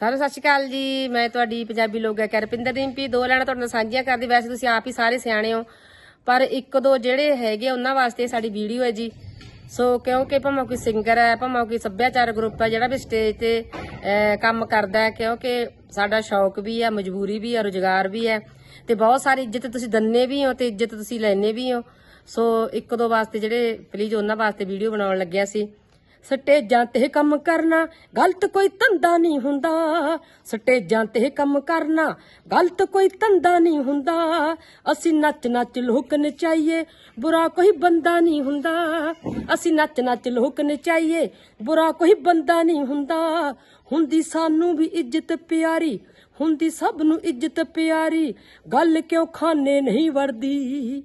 ਸਾਰਿਆਂ ਸਤਿ ਸ਼੍ਰੀ ਅਕਾਲ ਜੀ। ਮੈਂ ਤੁਹਾਡੀ ਪੰਜਾਬੀ ਲੋਕ ਗਾਇਕ ਰਪਿੰਦਰ ਰਿੰਪੀ। ਦੋ ਲੈਣਾ ਤੁਹਾਡੇ ਨਾਲ ਸਾਂਝੀਆਂ ਕਰਦੀ। ਵੈਸੇ ਤੁਸੀਂ ਆਪ ਹੀ ਸਾਰੇ ਸਿਆਣੇ ਹੋ, ਪਰ ਇੱਕ ਦੋ ਜਿਹੜੇ ਹੈਗੇ ਉਹਨਾਂ ਵਾਸਤੇ ਸਾਡੀ ਵੀਡੀਓ ਹੈ ਜੀ। ਸੋ ਕਿਉਂਕਿ ਭਾਵੇਂ ਕੋਈ ਸਿੰਗਰ ਹੈ, ਭਾਵੇਂ ਕੋਈ ਸੱਭਿਆਚਾਰ ਗਰੁੱਪ ਹੈ, ਜਿਹੜਾ ਵੀ ਸਟੇਜ ਤੇ ਕੰਮ ਕਰਦਾ ਹੈ, ਕਿਉਂਕਿ ਸਾਡਾ ਸ਼ੌਕ ਵੀ ਹੈ, ਮਜਬੂਰੀ ਵੀ ਹੈ, ਰੁਜ਼ਗਾਰ ਵੀ ਹੈ। ਤੇ ਬਹੁਤ ਸਾਰੀ ਇੱਜ਼ਤ ਤੁਸੀਂ ਦੰਨੇ ਵੀ ਹੋ ਤੇ ਇੱਜ਼ਤ ਤੁਸੀਂ ਲੈਣੇ ਵੀ ਹੋ। ਸੋ ਇੱਕ ਦੋ ਵਾਸਤੇ ਜਿਹੜੇ ਪਲੀਜ਼ ਉਹਨਾਂ ਵਾਸਤੇ ਵੀਡੀਓ ਬਣਾਉਣ ਲੱਗਿਆ ਸੀ। ਸਟੇਜਾਂ ਤੇ ਕੰਮ ਕਰਨਾ, ਗਲਤ ਕੋਈ ਧੰਦਾ ਨਹੀਂ ਹੁੰਦਾ। ਸਟੇਜਾਂ ਤੇ ਕੰਮ ਕਰਨਾ, ਗਲਤ ਕੋਈ ਧੰਦਾ ਨਹੀਂ ਹੁੰਦਾ। ਅਸੀਂ ਨੱਚ ਨੱਚ ਲੋਕ ਨਚਾਈਏ, ਬੁਰਾ ਕੋਈ ਬੰਦਾ ਨਹੀਂ ਹੁੰਦਾ। ਅਸੀਂ ਨੱਚ ਨੱਚ ਲੋਕ ਨਚਾਈਏ, ਬੁਰਾ ਕੋਈ ਬੰਦਾ ਨਹੀਂ ਹੁੰਦਾ। ਹੁੰਦੀ ਸਾਨੂੰ ਵੀ ਇੱਜ਼ਤ ਪਿਆਰੀ, ਹੁੰਦੀ ਸਭ ਨੂੰ ਇੱਜ਼ਤ ਪਿਆਰੀ। ਗੱਲ ਕਿਉਂ ਖਾਨੇ ਨਹੀਂ ਵੜਦੀ?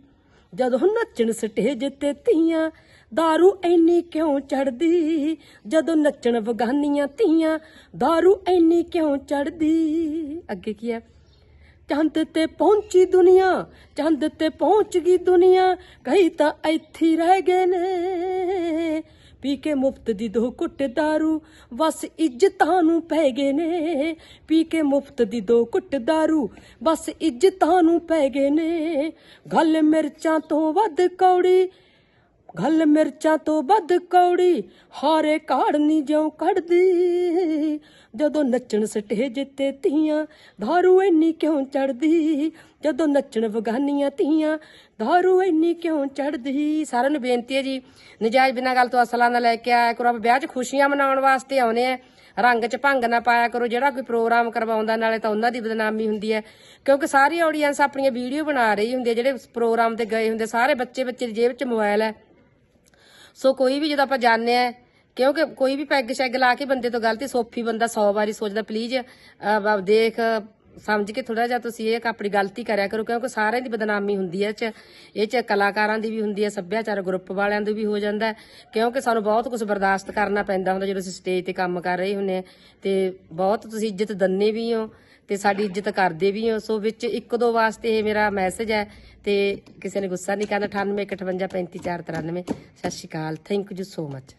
ਜਦੋਂ ਨੱਚਣ ਸਟੇਜ ਤੇ ਧੀਆਂ दारू ਐਨੀ ਕਿਉਂ ਚੜਦੀ ਜਦੋਂ ਨੱਚਣ ਵਗਾਨੀਆਂ ਧੀਆਂ दारू ਐਨੀ ਕਿਉਂ ਚੜਦੀ ਅੱਗੇ ਕੀ ਹੈ ਚੰਦ ਤੇ ਪਹੁੰਚੀ ਦੁਨੀਆ ਚੰਦ ਤੇ ਪਹੁੰਚ ਗਈ ਦੁਨੀਆ ਕਈ ਤਾਂ ਇੱਥੇ ਹੀ ਰਹਿ ਗਏ ਨੇ ਪੀ ਕੇ ਮੁਫਤ ਦੀ ਦੋ ਕੁੱਟ दारू ਬਸ ਇੱਜ਼ਤਾਂ ਨੂੰ ਪੈ ਗਏ ਨੇ ਪੀ ਕੇ ਮੁਫਤ ਦੀ ਦੋ ਕੁੱਟ दारू ਬਸ ਇੱਜ਼ਤਾਂ ਨੂੰ ਪੈ ਗਏ ਨੇ ਗੱਲ ਮਿਰਚਾਂ ਤੋਂ ਵੱਧ ਕੌੜੀ ਗੱਲ ਮਿਰਚਾਂ ਤੋਂ ਵੱਧ ਕੌੜੀ, ਹਾਰੇ ਕਾੜਨੀ ਜਿਉਂ ਕੱਢਦੀ। ਜਦੋਂ ਨੱਚਣ ਸਟੇਜ ਤੇ ਧੀਆਂ ਧਾਰੂ ਇੰਨੀ ਕਿਉਂ ਚੜਦੀ ਜਦੋਂ ਨੱਚਣ ਵਗਾਨੀਆਂ ਧੀਆਂ ਧਾਰੂ ਇੰਨੀ ਕਿਉਂ ਚੜਦੀ ਸਾਰਿਆਂ ਨੂੰ ਬੇਨਤੀ ਹੈ ਜੀ, ਨਜਾਇਜ਼ ਬਿਨਾਂ ਗੱਲ ਤੋਂ ਅਸਲਾਂ ਦਾ ਲੈ ਕੇ ਆਇਆ ਕਰੋ। ਆਪਾਂ ਵਿਆਹ 'ਚ ਖੁਸ਼ੀਆਂ ਮਨਾਉਣ ਵਾਸਤੇ ਆਉਨੇ ਆ। ਰੰਗ 'ਚ ਭੰਗ ਨਾ ਪਾਇਆ ਕਰੋ। ਜਿਹੜਾ ਕੋਈ ਪ੍ਰੋਗਰਾਮ ਕਰਵਾਉਂਦਾ, ਨਾਲੇ ਤਾਂ ਉਹਨਾਂ ਦੀ ਬਦਨਾਮੀ ਹੁੰਦੀ ਹੈ। ਕਿਉਂਕਿ ਸਾਰੀ ਆਡੀਅנס ਆਪਣੀਆਂ ਵੀਡੀਓ ਬਣਾ ਰਹੀ ਹੁੰਦੀ ਹੈ। ਜਿਹੜੇ ਪ੍ਰੋਗਰਾਮ ਤੇ ਗਏ ਹੁੰਦੇ, ਸਾਰੇ ਬੱਚੇ ਬੱਚੇ ਦੀ ਜੇਬ 'ਚ ਮੋਬਾਈਲ ਹੈ। ਸੋ ਕੋਈ ਵੀ ਜਦੋਂ ਆਪਾਂ ਜਾਣਦੇ ਆ ਕਿਉਂਕਿ ਕੋਈ ਵੀ ਪੈਗ ਸ਼ੈਗ ਲਾ ਕੇ ਬੰਦੇ ਤੋਂ ਗਲਤੀ ਸੋਫੀ ਬੰਦਾ 100 ਵਾਰੀ ਸੋਚਦਾ ਪਲੀਜ਼ ਦੇਖ ਸਮਝ ਕੇ ਥੋੜਾ ਜਿਹਾ ਤੁਸੀਂ ਇਹ ਆਪਣੀ ਗਲਤੀ ਕਰਿਆ ਕਰੋ, ਕਿਉਂਕਿ ਸਾਰਿਆਂ ਦੀ ਬਦਨਾਮੀ ਹੁੰਦੀ ਹੈ ਇਹ ਚ। ਇਹ ਚ ਕਲਾਕਾਰਾਂ ਦੀ ਵੀ ਹੁੰਦੀ ਹੈ, ਸੱਭਿਆਚਾਰ ਗਰੁੱਪ ਵਾਲਿਆਂ ਦੀ ਵੀ ਹੋ ਜਾਂਦਾ ਕਿਉਂਕਿ ਸਾਨੂੰ ਬਹੁਤ ਕੁਝ ਬਰਦਾਸ਼ਤ ਕਰਨਾ ਪੈਂਦਾ ਹੁੰਦਾ ਜਦੋਂ ਅਸੀਂ ਸਟੇਜ ਤੇ ਕੰਮ ਕਰ ਰਹੇ ਹੁੰਦੇ ਆ ਤੇ ਬਹੁਤ ਤੁਸੀਂ ਇੱਜ਼ਤ ਦੰਨੇ ਵੀ ਹੋ ਤੇ ਸਾਡੀ ਇੱਜ਼ਤ ਕਰਦੇ ਵੀ ਹੋ। ਸੋ ਵਿੱਚ ਇੱਕ ਦੋ ਵਾਸਤੇ ਇਹ ਮੇਰਾ ਮੈਸੇਜ ਹੈ ਤੇ ਕਿਸੇ ਨੇ ਗੁੱਸਾ ਨਹੀਂ ਕਰਨਾ। 98 158 35 493 ਸਤਿ ਸ਼੍ਰੀ ਅਕਾਲ। Thank you so much